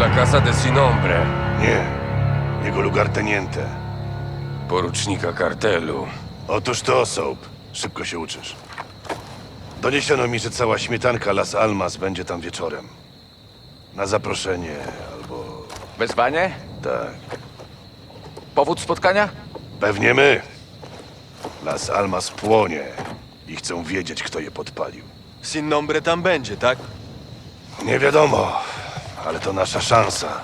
La Casa de Sinombre, Nie. Jego lugarteniente. porucznika kartelu. Otóż to, Soap. Szybko się uczysz. Doniesiono mi, że cała śmietanka Las Almas będzie tam wieczorem. Na zaproszenie, albo... Wezwanie? tak. Powód spotkania? Pewnie my. Las Almas płonie i chcą wiedzieć, kto je podpalił. Sin Nombre tam będzie, tak? Nie wiadomo, ale to nasza szansa.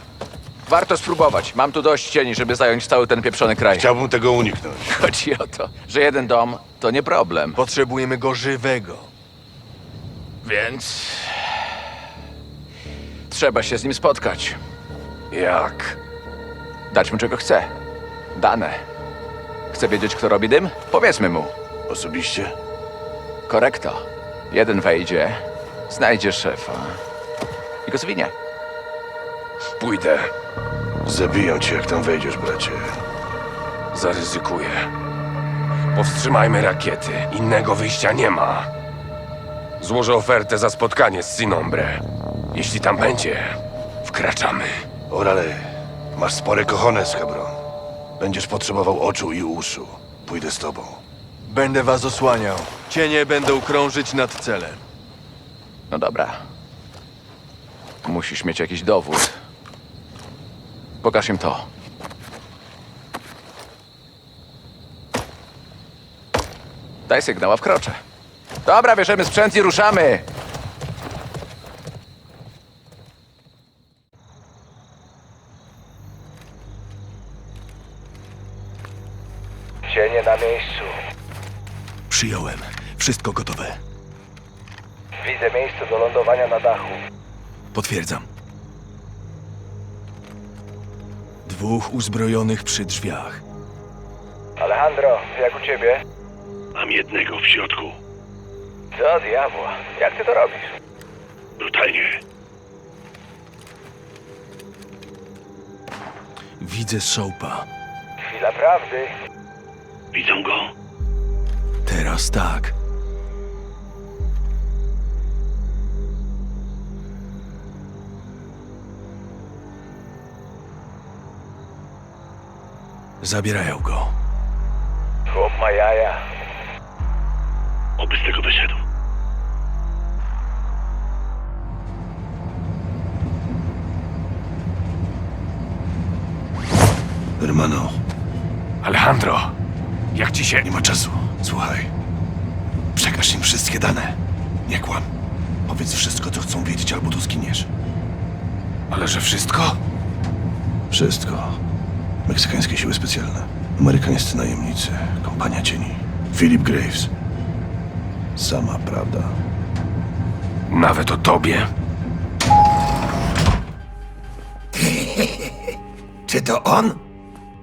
Warto spróbować. Mam tu dość cieni, żeby zająć cały ten pieprzony kraj. Chciałbym tego uniknąć. Chodzi o to, że jeden dom to nie problem. Potrzebujemy go żywego. Więc... Trzeba się z nim spotkać. Jak? Dać mu czego chce. Dane. Chce wiedzieć, kto robi dym? Powiedzmy mu. Osobiście? Korekto. Jeden wejdzie, znajdzie szefa i go zwinie. Pójdę. Zabiją cię, jak tam wejdziesz, bracie. Zaryzykuję. Powstrzymajmy rakiety. Innego wyjścia nie ma. Złożę ofertę za spotkanie z Sinombre. Jeśli tam będzie, wkraczamy. Orale, masz spore cojones, Hebron. Będziesz potrzebował oczu i uszu. Pójdę z tobą. Będę was osłaniał. Cienie będą krążyć nad celem. No dobra. Musisz mieć jakiś dowód. Pokaż im to. Daj sygnał, a wkroczę. Dobra, bierzemy sprzęt i ruszamy. Cienie na miejscu. Przyjąłem. Wszystko gotowe. Widzę miejsce do lądowania na dachu. Potwierdzam. Dwóch uzbrojonych przy drzwiach. Alejandro, jak u ciebie? Mam jednego w środku. Co diabła? Jak ty to robisz? Brutalnie. Widzę Soapa. Chwila prawdy. Widzą go? Teraz tak. Zabierają go. Chłop ma jaja. Oby z tego wyszedł. Hermano, Alejandro, jak ci się... Nie ma czasu. Słuchaj. Przekaż im wszystkie dane. Nie kłam. Powiedz wszystko, co chcą wiedzieć, albo tu zginiesz. Ale że wszystko? Wszystko. Meksykańskie siły specjalne. Amerykańscy najemnicy. Kompania cieni. Philip Graves. Sama prawda. Nawet o tobie? Czy to on?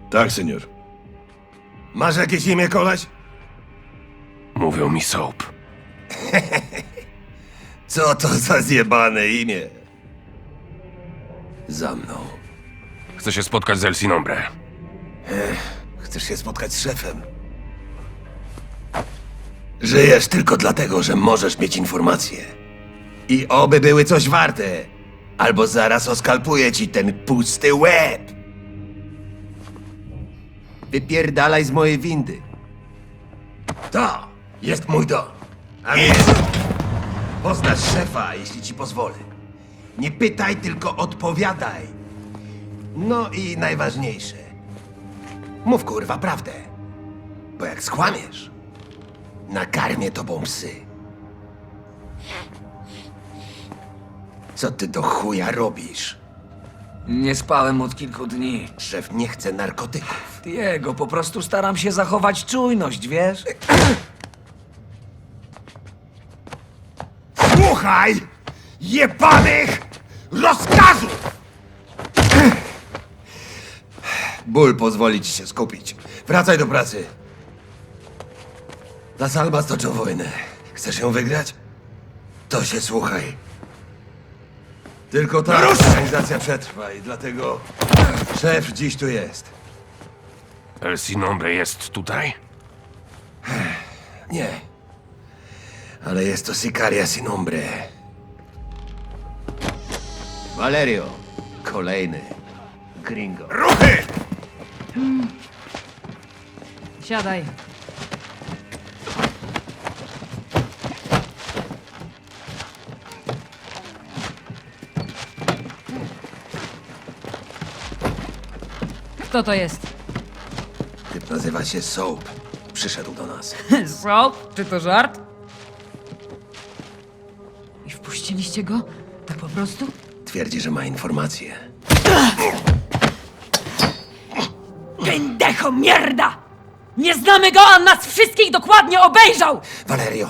Tak, senior. Masz jakieś imię, koleś? Mówią mi Soap. Co to za zjebane imię? Za mną. Chcę się spotkać z El Sinombre. Chcesz się spotkać z szefem? Żyjesz tylko dlatego, że możesz mieć informacje. I oby były coś warte. Albo zaraz oskalpuję ci ten pusty łeb. Wypierdalaj z mojej windy. To jest mój dom. A poznasz szefa, jeśli ci pozwolę. Nie pytaj, tylko odpowiadaj. No i najważniejsze. Mów kurwa prawdę. Bo jak skłamiesz, nakarmię tobą psy. Co ty do chuja robisz? Nie spałem od kilku dni. Szef nie chce narkotyków. Diego, po prostu staram się zachować czujność, wiesz? Słuchaj! Jebanych rozkazów! Ból pozwoli ci się skupić. Wracaj do pracy. Las Almas toczą wojnę. Chcesz ją wygrać? To się słuchaj. Tylko ta organizacja przetrwa i dlatego szef dziś tu jest. El Sinombre jest tutaj? Nie. Ale jest to Sicaria sin nombre. Valerio, Kolejny. Gringo. Ruchy! Siadaj. Kto to jest? Typ nazywa się Soap. Przyszedł do nas. Soap? Czy to żart? I wpuściliście go? Tak po prostu? Twierdzi, że ma informacje. Pendejo mierda! Nie znamy go, a nas wszystkich dokładnie obejrzał! Valerio,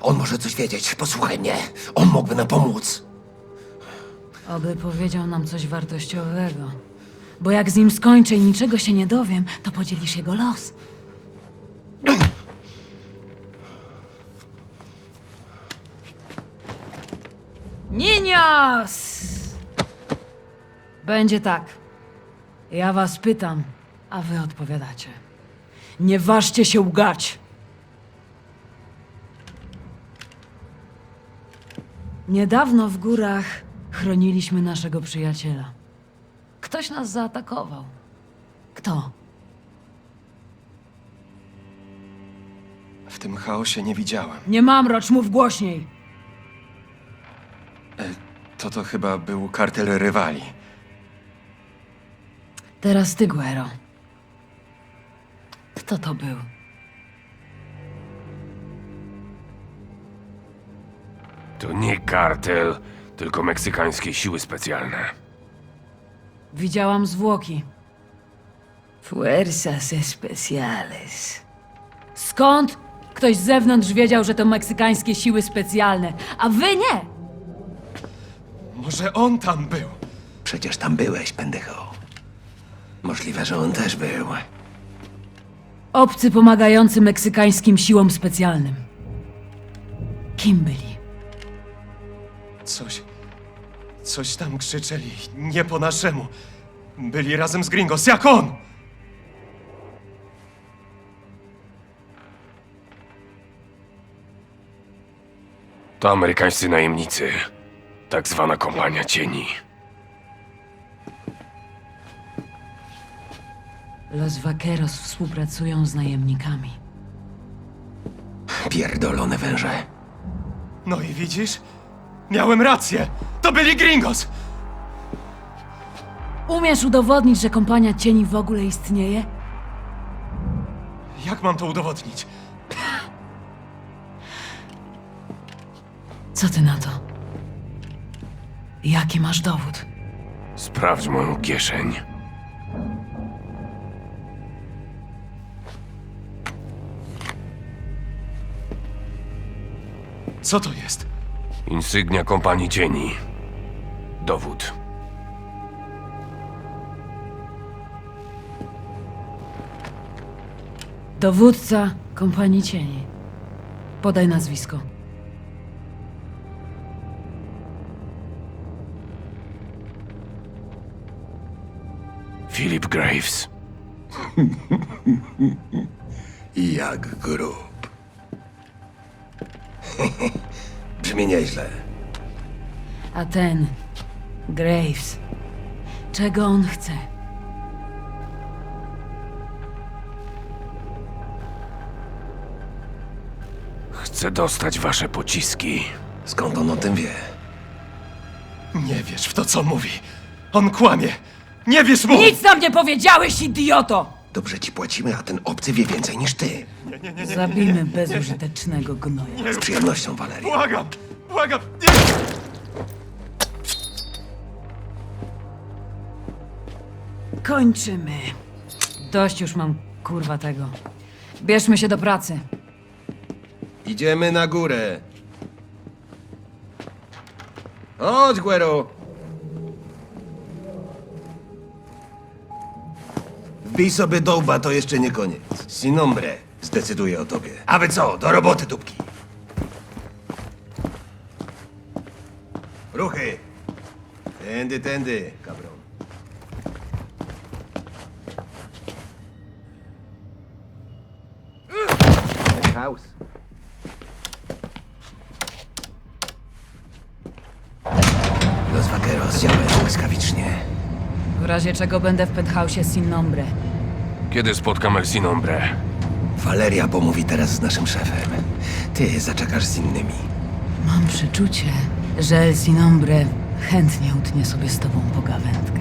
on może coś wiedzieć. Posłuchaj mnie. On mógłby nam pomóc. Oby powiedział nam coś wartościowego. Bo jak z nim skończę i niczego się nie dowiem, to podzielisz jego los. Ninios! Będzie tak. Ja was pytam, a wy odpowiadacie. Nie ważcie się ugać. Niedawno w górach chroniliśmy naszego przyjaciela. Ktoś nas zaatakował. Kto? W tym chaosie nie widziałem. Nie mam rocz, mów głośniej. To to chyba był kartel rywali. Teraz ty, Guero. Kto to był? To nie kartel, tylko meksykańskie siły specjalne. Widziałam zwłoki. Fuerzas especiales. Skąd ktoś z zewnątrz wiedział, że to meksykańskie siły specjalne, a wy nie? Może on tam był? Przecież tam byłeś, pendejo. Możliwe, że on też był. Obcy pomagający meksykańskim siłom specjalnym. Kim byli? Coś. Coś tam krzyczeli. Nie po naszemu. Byli razem z Gringos, jak on! To amerykańscy najemnicy. Tak zwana kompania cieni. Los Vaqueros współpracują z najemnikami. Pierdolone węże. No i widzisz? Miałem rację! To byli Gringos! Umiesz udowodnić, że kompania cieni w ogóle istnieje? Jak mam to udowodnić? Co ty na to? Jaki masz dowód? Sprawdź moją kieszeń. Co to jest? Insygnia kompanii cieni. Dowód. Dowódca kompanii cieni. Podaj nazwisko. Philip Graves. Jak grób. Brzmi nieźle. A ten, Graves, czego on chce? Chcę dostać wasze pociski. Skąd on o tym wie? Nie wiesz w to, co mówi. On kłamie. Nie wierz mu! Nic nam nie powiedziałeś, idioto! Dobrze ci płacimy, a ten obcy wie więcej niż ty. Zabijmy bezużytecznego gnoja. Z przyjemnością, Valerio. Błagam! Błagam! Nie! Kończymy. Dość już mam, kurwa, tego. Bierzmy się do pracy. Idziemy na górę. Chodź, Guero. Wbij sobie dołba, to jeszcze nie koniec. Sinombre zdecyduje o tobie. A wy co, do roboty, dupki. Ruchy. Tędy, tędy, kabron. Razie czego będę w penthouse'ie Sin Nombre. Kiedy spotkam El Sinombre? Valeria pomówi teraz z naszym szefem. Ty zaczekasz z innymi. Mam przeczucie, że El Sin Nombre chętnie utnie sobie z tobą pogawędkę.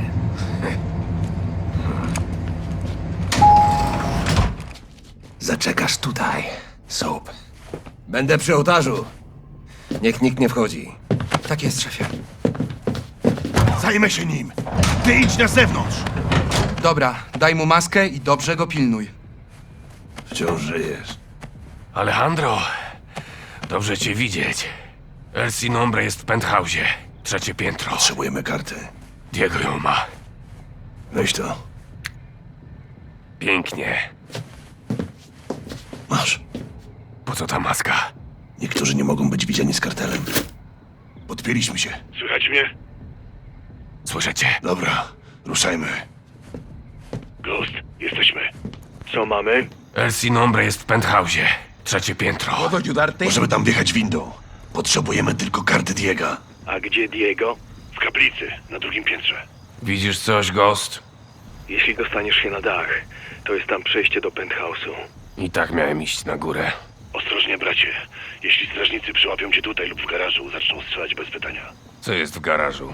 Zaczekasz tutaj, Soap. Będę przy ołtarzu. Niech nikt nie wchodzi. Tak jest, szefie. Zajmę się nim. Ty idź na zewnątrz. Dobra, daj mu maskę i dobrze go pilnuj. Wciąż żyjesz. Alejandro, dobrze cię widzieć. El Sinombre jest w penthouse'ie. Trzecie piętro. Potrzebujemy karty. Diego ją ma. Weź to. Pięknie. Masz. Po co ta maska? Niektórzy nie mogą być widziani z kartelem. Podpięliśmy się. Słychać mnie? Słyszycie? Dobra, ruszajmy. Ghost, jesteśmy. Co mamy? El Sinombre jest w penthouse'ie. Trzecie piętro. Możemy tam wjechać windą. Potrzebujemy tylko karty Diega. A gdzie Diego? W kaplicy, na drugim piętrze. Widzisz coś, Ghost? Jeśli dostaniesz się na dach, to jest tam przejście do penthouse'u. I tak miałem iść na górę. Ostrożnie, bracie. Jeśli strażnicy przyłapią cię tutaj lub w garażu, zaczną strzelać bez pytania. Co jest w garażu?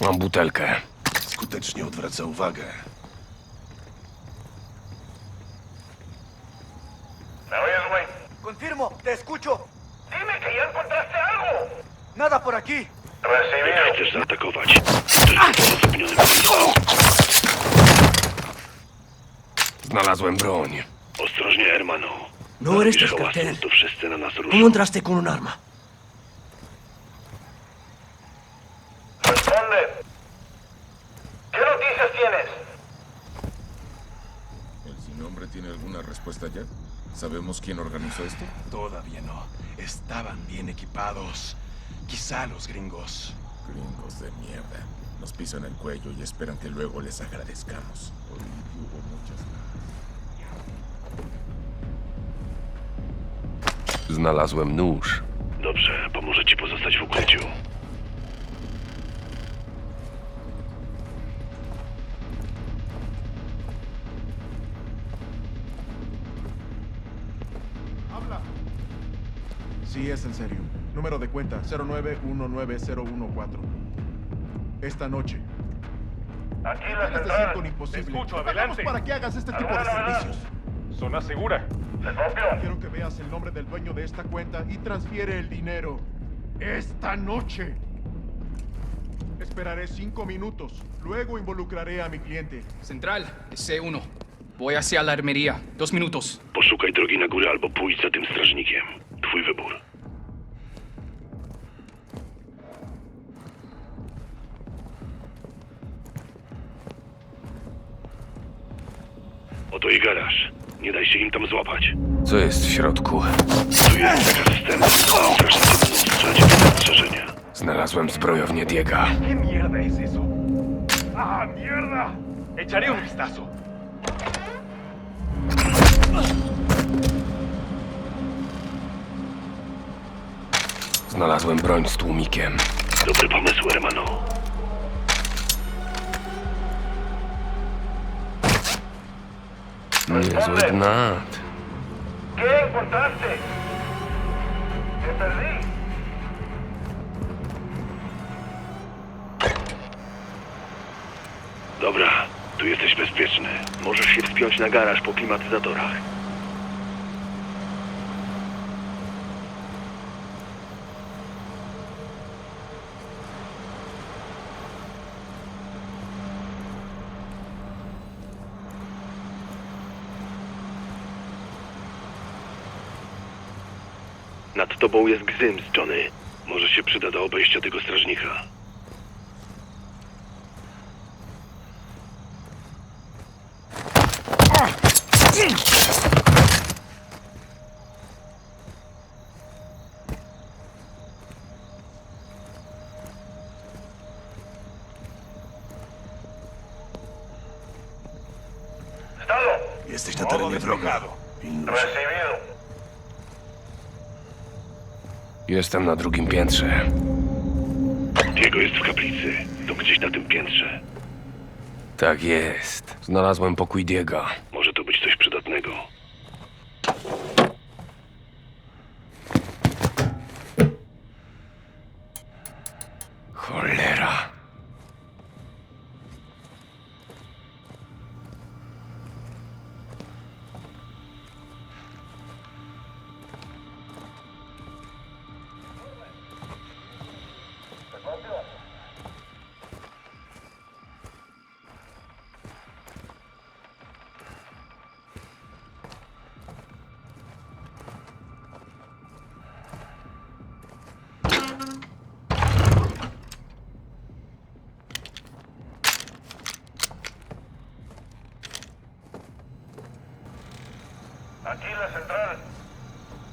Mam butelkę. Skutecznie odwraca uwagę. Confirmo, te escucho. Dime que ya encontraste algo. Nada por aquí. Jak chcesz zaatakować? Znalazłem broń. Ostrożnie, hermano. No eres hałasu, cartel. to wszyscy na nas ruszą. ¿Cómo entraste con un arma? ¿Sabemos quién organizó esto? Todavía no. Estaban bien equipados. Quizá los gringos. Gringos de mierda. Nos pisan el cuello y esperan que luego les agradezcamos. Hoy hubo muchas Znalazłem nóż. Dobrze, pomoże ci pozostać w ukryciu. Sí, es en serio. Número de cuenta 0919014. Esta noche. Aquí la de central. ser imposible. Escucho, adelante. para que hagas este tipo de servicios. Zona segura. Te copio. Quiero que veas el nombre del dueño de esta cuenta y transfiere el dinero. Esta noche. Esperaré cinco minutos. Luego involucraré a mi cliente. Central, C1. Voy hacia la armería. Dos minutos. Poszukaj drogi na górę albo pójdź za tym strażnikiem. Twój wybór. Oto i garaż. Nie daj się im tam złapać. Co jest w środku? Tu jest zakaz wstępu. Będą strzelać bez zastrzeżenia. Znalazłem zbrojownię Diega. ¿Qué mierda es eso? ¡Ah, mierda! Echaré un vistazo. Znalazłem broń z tłumikiem. Dobry pomysł, hermano. Niezły gnat. ¿Qué encontraste? Te perdí. Dobra, tu jesteś bezpieczny. Możesz się wspiąć na garaż po klimatyzatorach. Nad tobą jest Gzyms, Johnny. Może się przyda do obejścia tego strażnika. Jesteś na terenie wroga. Pilnuj Jestem na drugim piętrze. Diego jest w kaplicy. To gdzieś na tym piętrze. Tak jest. Znalazłem pokój Diego. Aquí la central.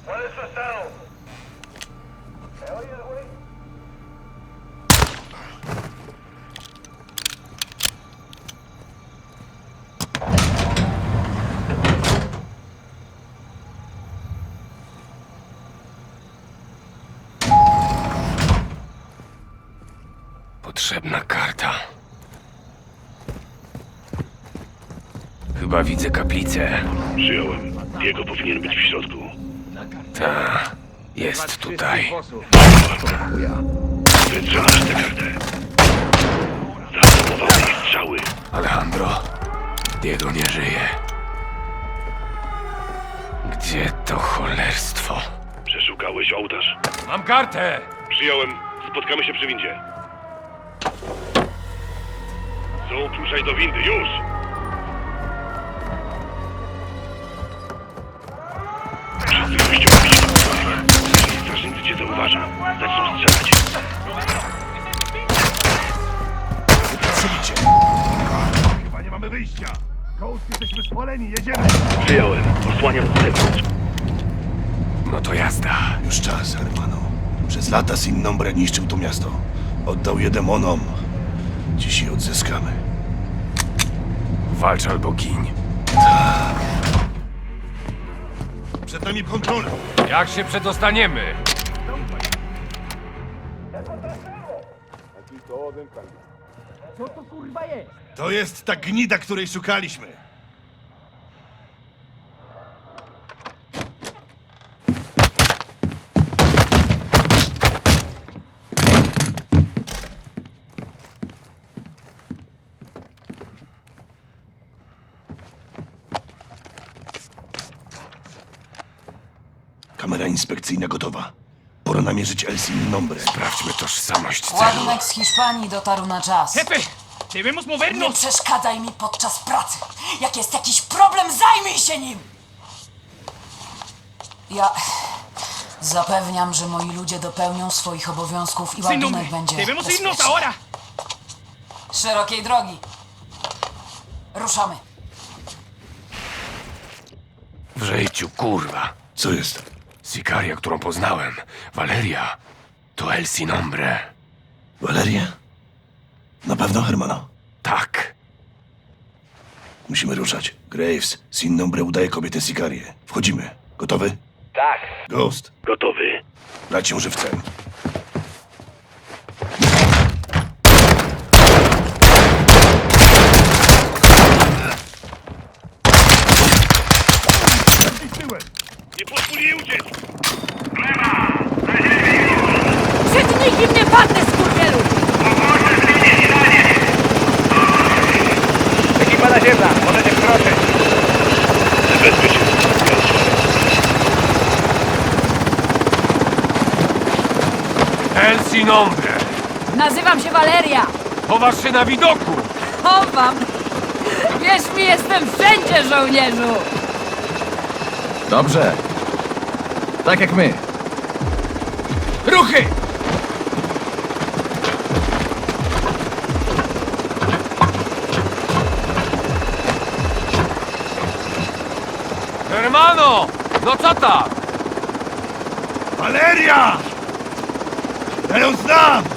¿Cuál es su estado? ¿Me oyes, güey? Potrzebna karta. Chyba widzę kaplicę. Przyjąłem. Diego powinien być w środku. Ta. Jest tutaj. Wytrzymasz tę kartę. Zaatakował jej strzały. Alejandro. Diego nie żyje. Gdzie to cholerstwo? Przeszukałeś ołtarz. Mam kartę! Przyjąłem. Spotkamy się przy windzie. Zup, ruszaj do windy, już! Wszyscy wyjściowi. Jeżeli strażnicy cię zauważą, zaczną strzelać. Przyjdzie. Chyba nie mamy wyjścia. Ghost, jesteśmy spaleni, jedziemy. Przyjąłem. Osłaniam z zewnątrz. No to jazda. Już czas, hermano. Przez lata Sin Nombre niszczył to miasto. Oddał je demonom. Dziś je odzyskamy. Walcz albo gin. Przed nami kontrola. Jak się przedostaniemy? To jest ta gnida, której szukaliśmy. Inspekcyjna gotowa. Pora namierzyć El Sin Nombre. Sprawdźmy tożsamość celu. Ładunek z Hiszpanii dotarł na czas. Jefe, debemos Nie movernos. przeszkadzaj mi podczas pracy. Jak jest jakiś problem, zajmij się nim! Ja zapewniam, że moi ludzie dopełnią swoich obowiązków i Sin ładunek będzie Debemos irnos bezpieczny. ahora. Szerokiej drogi. Ruszamy. W życiu, kurwa. Co jest? Sikaria, którą poznałem. Valeria. To El Sin Nombre. Waleria? Na pewno, Hermano? Tak. Musimy ruszać. Graves, Sin Nombre udaje kobietę Sicarię. Wchodzimy. Gotowy? Tak. Ghost, Gotowy. brać ją żywcem. Sin Nombre. Nazywam się Valeria. Chowasz się na widoku. Chowam. Wierz mi, jestem wszędzie, żołnierzu. Dobrze. Tak jak my. Ruchy! Hermano! No co tam? Valeria! Ja ją znam!